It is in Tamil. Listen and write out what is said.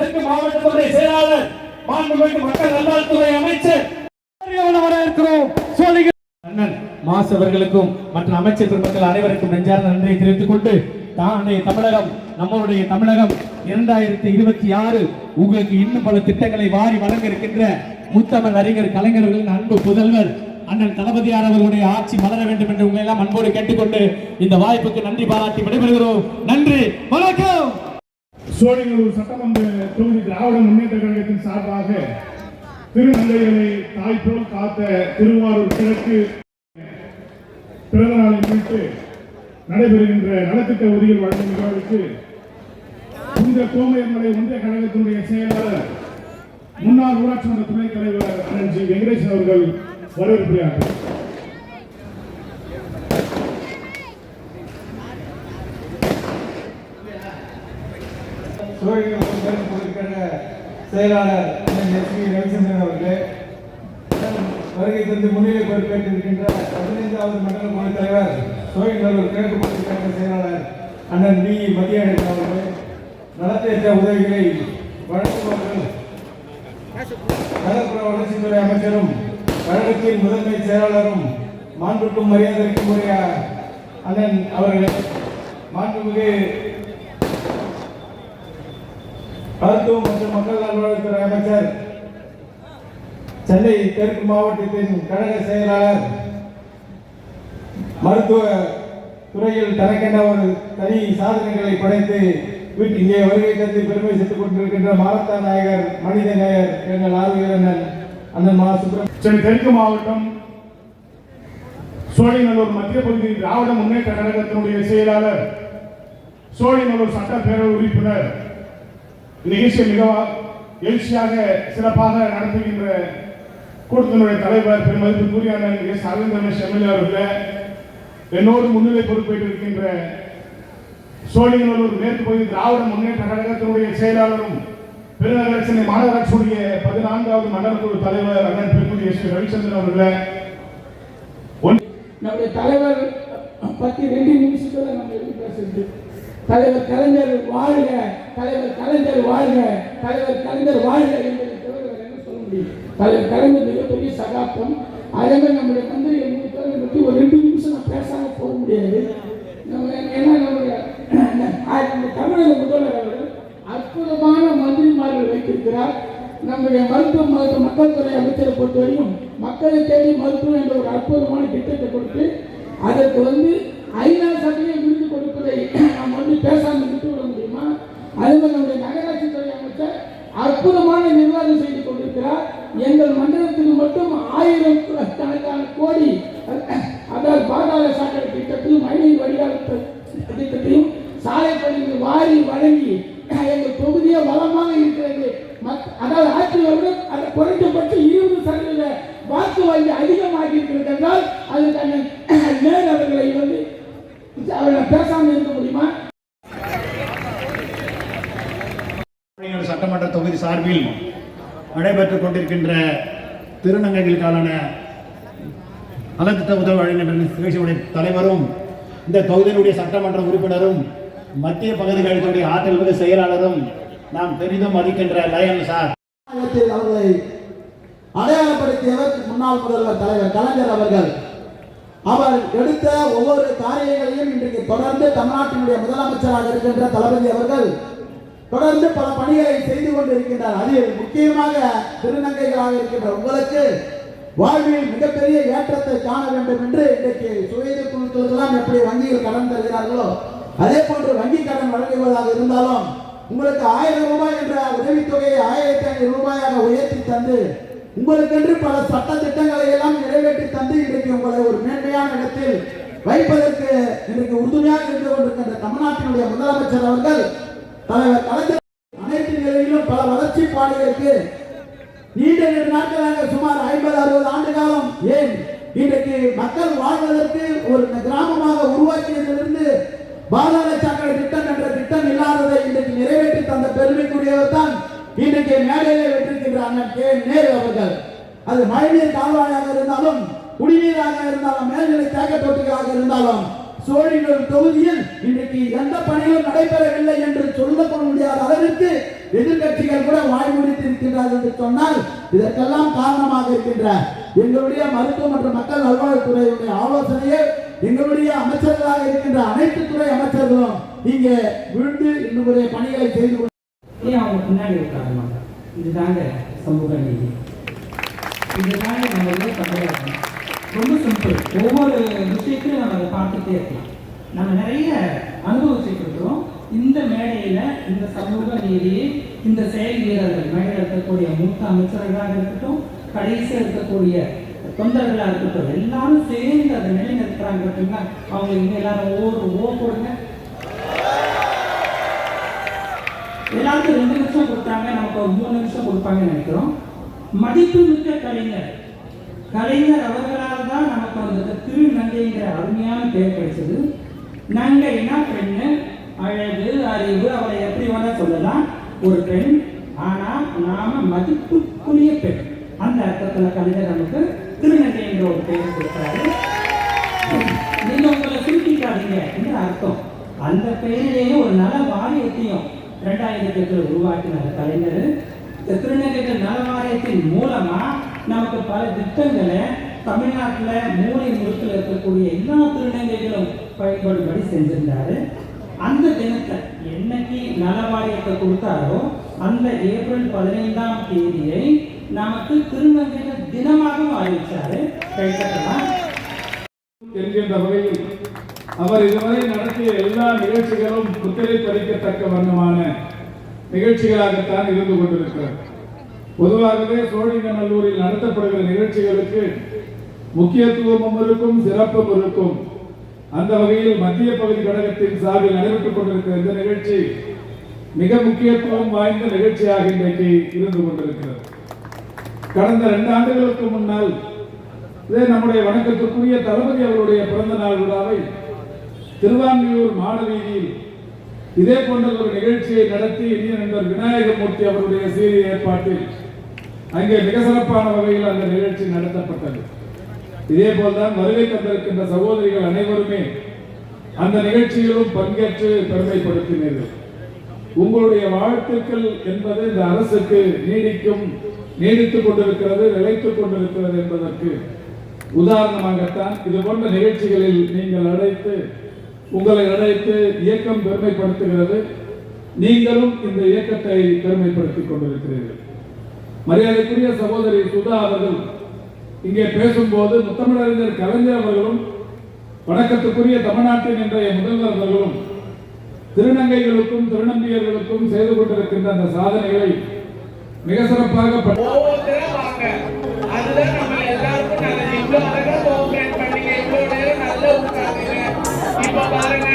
தெற்கு மாவட்டத்துடைய செயலாளர் மாண்புமிகு மக்கள் நல்வாழ்வுத்துறை அமைச்சர் வர இருக்கிறோம் அண்ணன் அவர்களுக்கும் மற்ற அமைச்சர் பெருமக்கள் அனைவருக்கும் நெஞ்சார்ந்த நன்றியை தெரிவித்துக் கொண்டு தானே தமிழகம் நம்மளுடைய தமிழகம் இரண்டாயிரத்தி இருபத்தி ஆறு உங்களுக்கு இன்னும் பல திட்டங்களை வாரி வழங்க இருக்கின்ற முத்தமிழ் அறிஞர் கலைஞர்களின் அன்பு புதல்வர் அண்ணன் தளபதியார் அவர்களுடைய ஆட்சி மலர வேண்டும் என்று உங்களை எல்லாம் அன்போடு கேட்டுக்கொண்டு இந்த வாய்ப்புக்கு நன்றி பாராட்டி விடைபெறுகிறோம். நன்றி வணக்கம்! சோழிங்கநல்லூர் சட்டமன்ற தொகுதி திராவிட முன்னேற்ற கழகத்தின் சார்பாக திருநங்கைகளை தாய் போல் காத்த திருவாரூர் கிழக்கு பிறந்த நாளை முன்னிட்டு நடைபெறுகின்ற நலத்திட்ட உதவிகள் வழங்கும் நிகழ்வுக்கு இந்த கோமையர்மலை ஒன்றிய கழகத்தினுடைய செயலாளர் முன்னாள் ஊராட்சி மன்ற துணைத் தலைவர் அண்ணன் ஜி வெங்கடேசன் அவர்கள் வரவேற்கிறார்கள் சோழிகள் கொடுக்கின்ற செயலாளர் எஸ் பி ரவிச்சந்திரன் அவர்களே வருகை தந்து முன்னிலை பொறுப்பேற்றிருக்கின்ற பதினைந்தாவது மண்டல குழு தலைவர் சோழிநல்லூர் கிழக்கு பகுதிக்கான செயலாளர் அண்ணன் வி மத்தியழகன் அவர்களே நலத்திட்ட உதவிகளை வழங்குபவர்கள் நகர்ப்புற வளர்ச்சித்துறை அமைச்சரும் கழகத்தின் முதன்மை செயலாளரும் மாண்புக்கும் மரியாதைக்கும் உரிய அண்ணன் அவர்களே மாண்புமிகு மருத்துவம் மற்றும் மக்கள் நல்வாழ்வுத்துறை அமைச்சர் சென்னை தெற்கு மாவட்டத்தின் கழக செயலாளர் மருத்துவ துறையில் தனக்கென ஒரு தனி சாதனைகளை படைத்து இங்கே வருகை தந்து பெருமை செய்து கொண்டிருக்கின்ற மாரத்தா நாயகர் மனித நேயர் எங்கள் ஆர்வலர் அண்ணன் மா. சுப்பிரமணியன். சென்னை தெற்கு மாவட்டம் சோழிநல்லூர் மத்திய பகுதி திராவிட முன்னேற்ற கழகத்தினுடைய செயலாளர் சோழிநல்லூர் சட்டப்பேரவை உறுப்பினர் நிகழ்ச்சியை மிக எழுச்சியாக சிறப்பாக நடத்துகின்ற கூட்டத்தினுடைய தலைவர் பெருமதிப்புக்குரிய அண்ணன் எஸ் அரவிந்த் ரமேஷ் எம்எல்ஏ அவர்களே என்னோடு முன்னிலை பொறுப்பேற்றிருக்கின்ற சோழிங்கநல்லூர் மேற்கு பகுதி திராவிட முன்னேற்ற கழகத்தினுடைய செயலாளரும் பெருநகர சென்னை மாநகராட்சியுடைய பதினான்காவது மண்டல குழு தலைவர் அண்ணன் பெருமுடி எஸ் ரவிச்சந்திரன் அவர்களே. ஒன்- நம்முடைய தலைவர் பத்தி ரெண்டு நிமிஷத்துல நம்ம எப்படி பேசுறது தலைவர் கலைஞர் வாழ்க தலைவர் கலைஞர் வாழ்க தலைவர் கலைஞர் வாழ்க என்பதை தவிர என்ன சொல்ல முடியும்? தலைவர் கலைஞர் மிகப்பெரிய சகாப்தம். அதே மாதிரி நம்முடைய மந்திரியை மூணு பேரை பற்றி ஒரு ரெண்டு நிமிஷம் நான் பேசாம போக முடியாது. நம்ம ஏன்னா நம்முடைய நம்ம தமிழக முதல்வர் அவர்கள் அற்புதமான மந்திரிமார்கள் வைத்திருக்கிறார். நம்முடைய மருத்துவ மருத்துவ மக்கள் துறை அமைச்சரை பொறுத்தவரையும் மக்களை தேடி மருத்துவம் என்ற ஒரு அற்புதமான திட்டத்தை கொடுத்து அதற்கு வந்து ஐநா சபையை விருது கொடுப்பதை நாம் வந்து பேசாமல் விட்டுவிட முடியுமா அதே மாதிரி நம்முடைய நகராட்சி துறை அமைச்சர் அற்புதமான நிர்வாகம் செய்து கொண்டிருக்கிறார் எங்கள் மண்டலத்துக்கு மட்டும் ஆயிரம் கணக்கான கோடி அதாவது பாதாள சாக்கடை திட்டத்தையும் மழைநீர் வடிகால் திட்டத்தையும் சாலை பணிகள் வாரி வழங்கி எங்கள் தொகுதியே வளமாக இருக்கிறது மத்- அதாவது ஆட்சி வருடம் அது குறைந்தபட்சம் இருபது சதவீத வாக்கு வங்கி அதிகமாகி இருக்கிறது என்றால் அதுக்கான நேர் அவர்களை வந்து அவர்களை பேசாமல் இருக்க முடியுமா? சட்டமன்ற தொகுதி சார்பில் நடைபெற்றுக் கொண்டிருக்கின்ற திருநங்கைகளுக்கான நலத்திட்ட உதவி வழங்குகின்ற நிகழ்ச்சியுடைய தலைவரும் இந்த தொகுதியினுடைய சட்டமன்ற உறுப்பினரும் மத்திய பகுதிகளுடைய ஆற்றல் மிகு செயலாளரும் நாம் பெரிதும் மதிக்கின்ற லயன் சார். அவர்களை அடையாளப்படுத்தியவர் முன்னாள் முதல்வர் தலைவர் கலைஞர் அவர்கள். அவர் எடுத்த ஒவ்வொரு காரியங்களையும் இன்றைக்கு தொடர்ந்து தமிழ்நாட்டினுடைய முதலமைச்சராக இருக்கின்ற தளபதி அவர்கள் தொடர்ந்து பல பணிகளை செய்து கொண்டிருக்கின்றார். அதில் முக்கியமாக திருநங்கைகளாக இருக்கின்ற உங்களுக்கு வாழ்வில் மிகப்பெரிய ஏற்றத்தை காண வேண்டும் என்று இன்றைக்கு சுயது குழுக்களுக்கெல்லாம் எப்படி வங்கியில் கடன் தருகிறார்களோ அதே போன்று வங்கி கடன் வழங்குவதாக இருந்தாலும் உங்களுக்கு ஆயிரம் ரூபாய் என்ற உதவித்தொகையை ஆயிரத்தி ஐநூறு ரூபாயாக உயர்த்தி தந்து உங்களுக்கென்று பல சட்ட திட்டங்களை எல்லாம் நிறைவேற்றி தந்து இன்றைக்கு உங்களை ஒரு மேன்மையான இடத்தில் வைப்பதற்கு இன்றைக்கு உறுதுணையாக இருந்து கொண்டிருக்கின்ற தமிழ்நாட்டினுடைய முதலமைச்சர் அவர்கள் தலைவர் கலைஞர் அனைத்து நிலையிலும் பல வளர்ச்சி பாடுகளுக்கு நீண்ட நெடு நாட்களாக சுமார் ஐம்பது அறுபது ஆண்டு காலம் ஏன் இன்றைக்கு மக்கள் வாழ்வதற்கு ஒரு கிராமமாக உருவாக்கியதிலிருந்து பாதாள சாக்கடை திட்டம் என்ற திட்டம் இல்லாததை இன்றைக்கு நிறைவேற்றி தந்த பெருமைக்குரியவர் தான் இன்றைக்கு மேடையிலே வெற்றிருக்கின்ற அண்ணன் கே. நேரு அவர்கள். அது மழைநீர் கால்வாயாக இருந்தாலும் குடிநீராக இருந்தாலும் மேல்நிலை தேக்க தொட்டிகளாக இருந்தாலும் சோழிகள் தொகுதியில் இன்றைக்கு எந்த பணியும் நடைபெறவில்லை என்று சொல்லப்பட முடியாத அளவிற்கு எதிர்க்கட்சிகள் கூட வாய் முடித்து இருக்கின்றார்கள் என்று சொன்னால் இதற்கெல்லாம் காரணமாக இருக்கின்ற எங்களுடைய மருத்துவ மற்றும் மக்கள் நல்வாழ்வுத்துறையுடைய ஆலோசனையை எங்களுடைய அமைச்சர்களாக இருக்கின்ற அனைத்து துறை அமைச்சர்களும் இங்கே விழுந்து இன்னும் பணிகளை செய்து அவங்க பின்னாடி இருக்காங்க இதுதாங்க சமூக நீதி. இதுதாங்க நம்ம வந்து தமிழகம். ரொம்ப சிம்பிள் ஒவ்வொரு விஷயத்தையும் நம்ம அதை பார்த்துட்டே இருக்கலாம். நம்ம நிறைய அனுபவிச்சுட்டு இருக்கிறோம். இந்த மேடையில் இந்த சமூக நீதியை இந்த செயல் வீரர்கள் மேடையில் இருக்கக்கூடிய மூத்த அமைச்சர்களாக இருக்கட்டும் கடைசியாக இருக்கக்கூடிய தொண்டர்களாக இருக்கட்டும் எல்லாரும் சேர்ந்து அதை நிலைநிறுத்துறாங்க பார்த்தீங்கன்னா அவங்க இங்கே எல்லாரும் ஓ ஓ போடுங்க. எல்லாருக்கும் ரெண்டு நிமிஷம் கொடுத்தாங்க நமக்கு ஒரு மூணு நிமிஷம் கொடுப்பாங்கன்னு நினைக்கிறோம். மதிப்பு மிக்க கலைஞர். கலைஞர் அவர்களால் தான் நமக்கு அந்த திருநங்கைங்கிற அருமையான பெயர் கிடைச்சது. நங்கைனா பெண்ணு அழகு அறிவு அவளை எப்படி வேணா சொல்லலாம். ஒரு பெண் ஆனால் நாம மதிப்புக்குரிய பெண். அந்த அர்த்தத்தில் கலைஞர் நமக்கு திருநங்கைங்கிற ஒரு பெயர் கொடுத்தாரு. நீங்க உங்களை சுருக்கிக்காதீங்க என்று அர்த்தம்? அந்த பெயரிலேயே ஒரு நல வாரியத்தையும் ரெண்டாயிரத்தி எட்டுல உருவாக்கினார் கலைஞர் இந்த திருநங்கைகள் நலவாரியத்தின் மூலமாக மூலமா நமக்கு பல திட்டங்களை தமிழ்நாட்டில் மூளை முழுக்கில் இருக்கக்கூடிய எல்லா திருநங்கைகளும் பயன்படும்படி செஞ்சிருந்தாரு. அந்த தினத்தை என்னைக்கு நலவாரியத்தை கொடுத்தாரோ அந்த ஏப்ரல் பதினைந்தாம் தேதியை நமக்கு திருநங்கைகள் தினமாகவும் அறிவிச்சாரு கைத்தட்டலாம் என்கின்ற வகையில் அவர் இதுவரை நடத்திய எல்லா நிகழ்ச்சிகளும் முத்திரை பதிக்கத்தக்க வண்ணமான நிகழ்ச்சிகளாகத்தான் இருந்து கொண்டிருக்கிறார். பொதுவாகவே சோழிங்கநல்லூரில் நடத்தப்படுகிற நிகழ்ச்சிகளுக்கு முக்கியத்துவமும் இருக்கும் சிறப்பும் இருக்கும். அந்த வகையில் மத்திய பகுதி கழகத்தின் சார்பில் நடைபெற்றுக் கொண்டிருக்கிற இந்த நிகழ்ச்சி மிக முக்கியத்துவம் வாய்ந்த நிகழ்ச்சியாக இன்றைக்கு இருந்து கொண்டிருக்கிறது. கடந்த ரெண்டு ஆண்டுகளுக்கு முன்னால் இதே நம்முடைய வணக்கத்துக்குரிய தளபதி அவருடைய பிறந்த நாள் விழாவை திருவான்மியூர் மாடவீதியில் இதே போன்ற ஒரு நிகழ்ச்சியை நடத்தி இனிய நண்பர் விநாயகமூர்த்தி அவருடைய சீரிய ஏற்பாட்டில் அங்கே மிக சிறப்பான வகையில் அந்த நிகழ்ச்சி நடத்தப்பட்டது. இதே போல்தான் வருகை தந்திருக்கின்ற சகோதரிகள் அனைவருமே அந்த நிகழ்ச்சியிலும் பங்கேற்று பெருமைப்படுத்தினீர்கள். உங்களுடைய வாழ்த்துக்கள் என்பது இந்த அரசுக்கு நீடிக்கும் நீடித்துக் கொண்டிருக்கிறது நிலைத்துக் கொண்டிருக்கிறது என்பதற்கு உதாரணமாகத்தான் இது போன்ற நிகழ்ச்சிகளில் நீங்கள் அழைத்து உங்களை அழைத்து இயக்கம் பெருமைப்படுத்துகிறது. நீங்களும் இந்த இயக்கத்தை பெருமைப்படுத்திக் கொண்டிருக்கிறீர்கள். மரியாதைக்குரிய சகோதரி சுதா அவர்கள் இங்கே பேசும்போது முத்தமிழறிஞர் கலைஞர் அவர்களும் வணக்கத்துக்குரிய தமிழ்நாட்டின் இன்றைய முதல்வர் அவர்களும் திருநங்கைகளுக்கும் திருநம்பியர்களுக்கும் செய்து கொண்டிருக்கின்ற அந்த சாதனைகளை மிக சிறப்பாக Vamos lá,